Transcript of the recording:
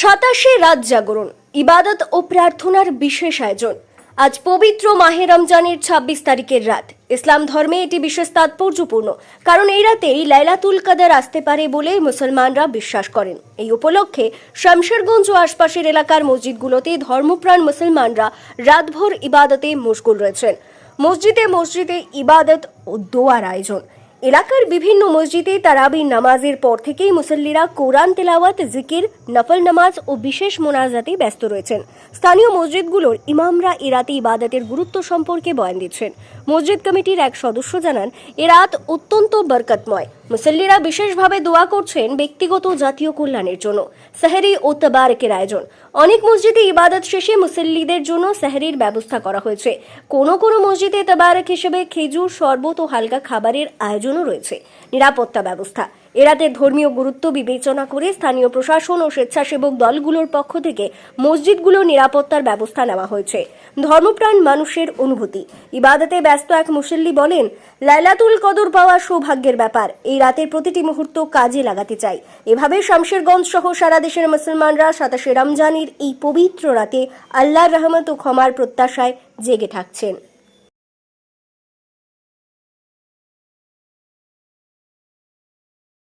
সাতাশে রাত জাগরণ, ইবাদত ও প্রার্থনার বিশেষ আয়োজন। আজ পবিত্র মাহে রমজানের ছাব্বিশ তারিখের রাত। ইসলাম ধর্মে এটি বিশেষ তাৎপর্যপূর্ণ, কারণ এই রাতেই লাইলাতুল কাদার আসতে পারে বলে মুসলমানরা বিশ্বাস করেন। এই উপলক্ষে শামশেরগঞ্জ ও আশপাশের এলাকার মসজিদগুলোতে ধর্মপ্রাণ মুসলমানরা রাতভর ইবাদতে মশগুল রয়েছেন। মসজিদে মসজিদে ইবাদত ও দোয়ার আয়োজন। এলাকার বিভিন্ন মসজিদে তারাবির নামাজের পর থেকেই মুসল্লিরা কোরআন তেলাওয়াত, জিকির, নফল নামাজ ও বিশেষ মোনাজাতে ব্যস্ত রয়েছেন। স্থানীয় মসজিদগুলোর ইমামরা এরাতে ইবাদতের গুরুত্ব সম্পর্কে বয়ান দিচ্ছেন। মসজিদ কমিটির এক সদস্য জানান, এরাত অত্যন্ত বরকতময়। মুসল্লিরা বিশেষভাবে দোয়া করছেন ব্যক্তিগত জাতীয় কল্যাণের জন্য। সাহেরি ও তবারকের আয়োজন। অনেক মসজিদে ইবাদত শেষে মুসল্লিদের জন্য সাহেরির ব্যবস্থা করা হয়েছে। কোনো কোনো মসজিদে তবারক হিসেবে খেজুর, শরবত ও হালকা খাবারের আয়োজনও রয়েছে। নিরাপত্তা ব্যবস্থা। এরাতে ধর্মীয় গুরুত্ব বিবেচনা করে স্থানীয় প্রশাসন ও স্বেচ্ছাসেবক দলগুলোর পক্ষ থেকে মসজিদগুলোর নিরাপত্তার ব্যবস্থা নেওয়া হয়েছে। ধর্মপ্রাণ মানুষের অনুভূতি। ইবাদতে ব্যস্ত এক মুসল্লি বলেন, লাইলাতুল কদর পাওয়া সৌভাগ্যের ব্যাপার। এই রাতের প্রতিটি মুহূর্ত কাজে লাগাতে চাই। এভাবে শামশেরগঞ্জ সহ সারা দেশের মুসলমানরা সাতাশে রমজানের এই পবিত্র রাতে আল্লাহর রহমত ও ক্ষমার প্রত্যাশায় জেগে থাকছেন।